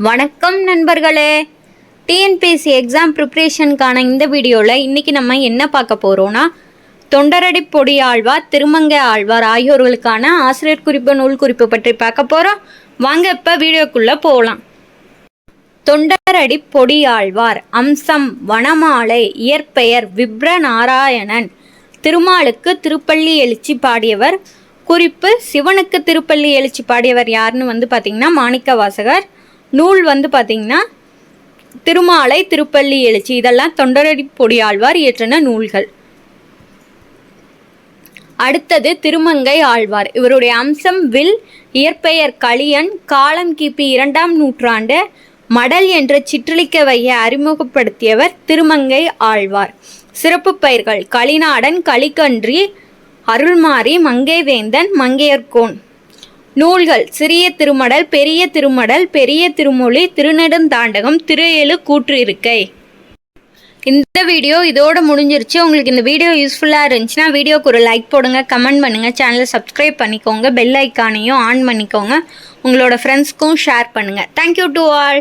வணக்கம் நண்பர்களே. TNPSC exam ப்ரிப்ரேஷனுக்கான இந்த வீடியோவில் இன்றைக்கி நம்ம என்ன பார்க்க போகிறோன்னா தொண்டரடி பொடி ஆழ்வார் திருமங்கை ஆழ்வார் ஆகியோர்களுக்கான ஆசிரியர் குறிப்பு நூல் குறிப்பு பற்றி பார்க்க போகிறோம் வாங்க இப்போ வீடியோக்குள்ளே போகலாம் தொண்டரடி பொடி ஆழ்வார் அம்சம் வனமாலை இயற்பெயர் விப்ர நாராயணன் திருமாலுக்கு திருப்பள்ளி எழுச்சி பாடியவர். குறிப்பு சிவனுக்கு திருப்பள்ளி எழுச்சி பாடியவர் யாருன்னு வந்து பார்த்திங்கன்னா மாணிக்க வாசகர் நூல் வந்து பார்த்திங்கன்னா திருமாலை திருப்பள்ளி எழுச்சி இதெல்லாம் தொண்டரடி பொடியாழ்வார் இயற்றின நூல்கள். அடுத்தது திருமங்கை ஆழ்வார். இவருடைய அம்சம் வில் இயற்பெயர் களியன் காலம் கிபி இரண்டாம் நூற்றாண்டு மடல் என்ற சிற்றளிக்க வையை அறிமுகப்படுத்தியவர் திருமங்கை ஆழ்வார். சிறப்பு பெயர்கள் களிநாடன் களிக்கன்றி அருள்மாரி மங்கைவேந்தன் மங்கையர்கோன். நூல்கள் சிறிய திருமடல் பெரிய திருமடல் பெரிய திருமொழி திருநெடுந்தாண்டகம் திரு எழு கூற்று இருக்கை. இந்த வீடியோ இதோட முடிஞ்சிருச்சு. உங்களுக்கு இந்த வீடியோ யூஸ்ஃபுல்லாக இருந்துச்சுன்னா வீடியோக்கு ஒரு லைக் போடுங்க கமெண்ட் பண்ணுங்கள் சேனலை சப்ஸ்கிரைப் பண்ணிக்கோங்க பெல் ஐக்கானையும் ஆன் பண்ணிக்கோங்க. உங்களோட ஃப்ரெண்ட்ஸ்க்கும் ஷேர் பண்ணுங்கள் தேங்க்யூ டு ஆல்